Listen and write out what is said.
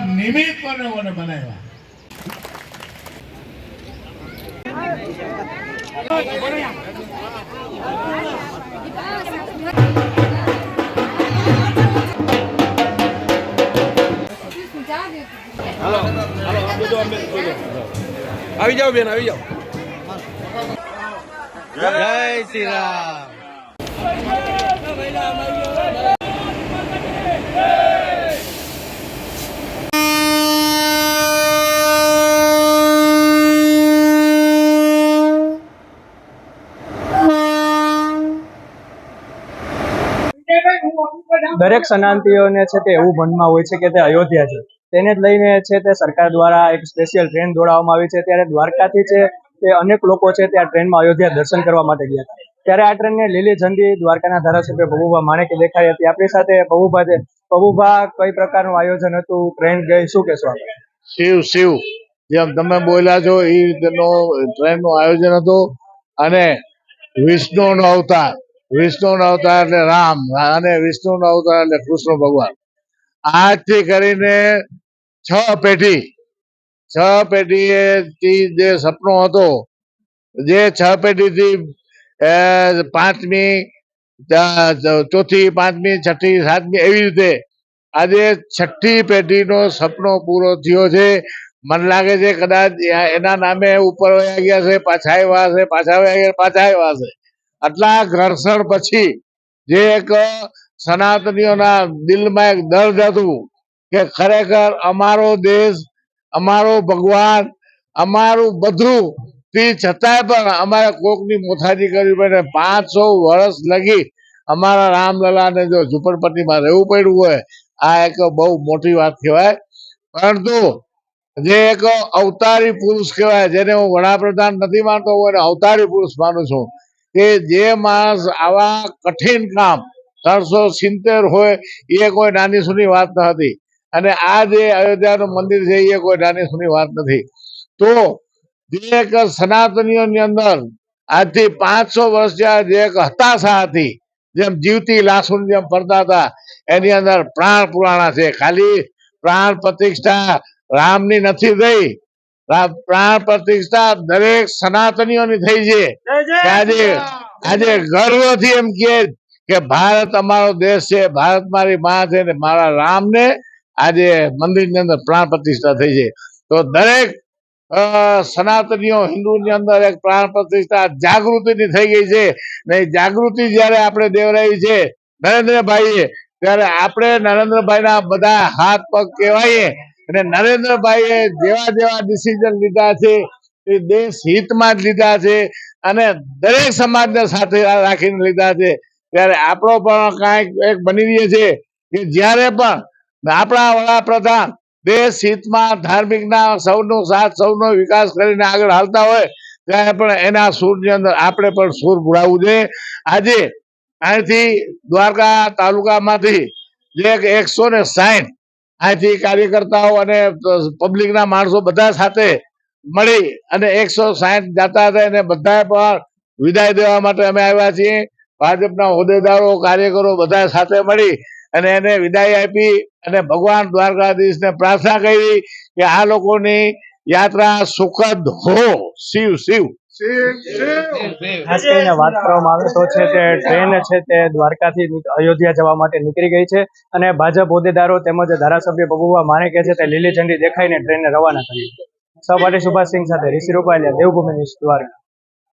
નિમિત્ત કોને બનાવ્યા આવી જાઓ બેન આવી જાઓ જય શ્રી રામ દરેક શરણાર્થીઓને છે તે એવું મનમાં હોય છે કે તે અયોધ્યા છે. તેને જ લઈને છે તે સરકાર દ્વારા એક સ્પેશિયલ ટ્રેન દોડાવવામાં આવી છે. ત્યારે દ્વારકાથી છે તે અનેક લોકો છે તે આ ટ્રેનમાં અયોધ્યા દર્શન કરવા માટે ગયા હતા. ત્યારે આ ટ્રેનને લીલી ઝંડી દ્વારકાના ધારાસભ્ય ભબુભા માણેકે દેખાઈ હતી. આપણી સાથે ભબુભા છે. ભબુભા કઈ પ્રકારનું આયોજન હતું? ટ્રેન ગઈ, શું કહેશો આપણે શિવ શિવ. જેમ તમે બોલ્યા છો એ રીતનો ટ્રેનનું આયોજન હતું. અને વિષ્ણુનો અવતાર. વિષ્ણુનો અવતાર એટલે રામ, અને વિષ્ણુનો અવતાર એટલે કૃષ્ણ ભગવાન. આજથી કરીને છ પેઢી, છ પેઢીથી જે સપનો હતો, જે છ પેઢીથી પાંચમી ચોથી, પાંચમી, છઠ્ઠી, સાતમી, એવી રીતે આજે છઠ્ઠી પેઢીનો સપનો પૂરો થયો છે. મને લાગે છે કદાચ એના નામે ઉપર ગયા છે, પાછા આવ્યા છે, પાછા વયા ગયા પાછા આવ્યા છે. આટલા ઘર્ષણ પછી જે એક સનાતનીઓના દિલમાં એક દર્દ હતું કે ખરેખર અમારો દેશ, અમારો ભગવાન, અમારું બધું, તે છતાંય પણ અમારે કોકની મોથાજી કરવી પડે. પાંચસો વર્ષ લગી અમારા રામલલાને જો ઝુંપડપટ્ટીમાં રહેવું પડ્યું હોય, આ એક બહુ મોટી વાત કહેવાય. પરંતુ જે એક અવતારી પુરુષ કહેવાય, જેને હું વડાપ્રધાન નથી માનતો, હું એને અવતારી પુરુષ માનું છું. કે જે માણસ આવા કઠિન કામ, ત્રણસો સિત્તેર હોય, એ કોઈ નાની સુની વાત ન હતી. અને આ જે અયોધ્યાનું મંદિર છે, એ કોઈ નાની સુની વાત નથી. તો જે એક સનાતનીઓની અંદર આજથી પાંચસો વર્ષ જ્યાં જે એક હતાશા હતી, જેમ જીવતી લાશોની જેમ ફરતા હતા, એની અંદર પ્રાણ પુરાણા છે. ખાલી પ્રાણ પ્રતિષ્ઠા રામની નથી થઈ પ્રાણ પ્રતિષ્ઠા દરેક સનાતનીઓની થઈ છે. આજે આજે ગર્વથી એમ કે કે ભારત અમારો દેશ છે ભારત મારી માં છે ને મારા રામને આજે મંદિરની અંદર પ્રાણ પ્રતિષ્ઠા થઈ છે. તો દરેક સનાતનીઓ હિન્દુની અંદર એક પ્રાણ પ્રતિષ્ઠા જાગૃતિની થઈ ગઈ છે. ને જાગૃતિ જ્યારે આપણે દેવરાઈ છે નરેન્દ્રભાઈએ ત્યારે આપણે નરેન્દ્રભાઈના બધા હાથ પગ કહેવાય અને નરેન્દ્રભાઈએ જેવા જેવા ડિસિઝન લીધા છે, એ દેશ હિતમાં જ લીધા છે અને દરેક સમાજને સાથે રાખીને લીધા છે. ત્યારે આપણો પણ કાંઈક એક બની રહીએ છે કે જ્યારે પણ આપણા વડાપ્રધાન દેશ હિતમાં, ધાર્મિકના સૌનો સાથ, સૌનો વિકાસ કરીને આગળ હાલતા હોય, ત્યારે પણ એના સૂરની અંદર આપણે પણ સૂર ભુડાવવું જોઈએ. આજે અહીંથી દ્વારકા તાલુકામાંથી જે એક એકસો ને સાઠ અહીંથી કાર્યકર્તાઓ અને પબ્લિકના માણસો બધા સાથે મળી અને એકસો સાઠ જાતા હતા એને બધાએ પણ વિદાય દેવા માટે અમે આવ્યા છીએ. ભાજપના હોદ્દેદારો, કાર્યકરો બધા સાથે મળી અને એને વિદાય આપી અને ભગવાન દ્વારકાધીશને પ્રાર્થના કરી કે આ લોકોની યાત્રા સુખદ હો. શિવ શિવ. ખાસ કરીને વાત કરવામાં આવે તો છે તે ટ્રેન છે તે દ્વારકાથી અયોધ્યા જવા માટે નીકળી ગઈ છે અને ભાજપ હોદ્દેદારો તેમજ ધારાસભ્ય બબુભા માણેકે છે તે લીલી ઝંડી દેખાઈને ટ્રેનને રવાના કરી સહપાઠી સુભાષસિંહ સાથે ઋષિ રૂપાલિયા દેવભૂમિ દ્વારકા.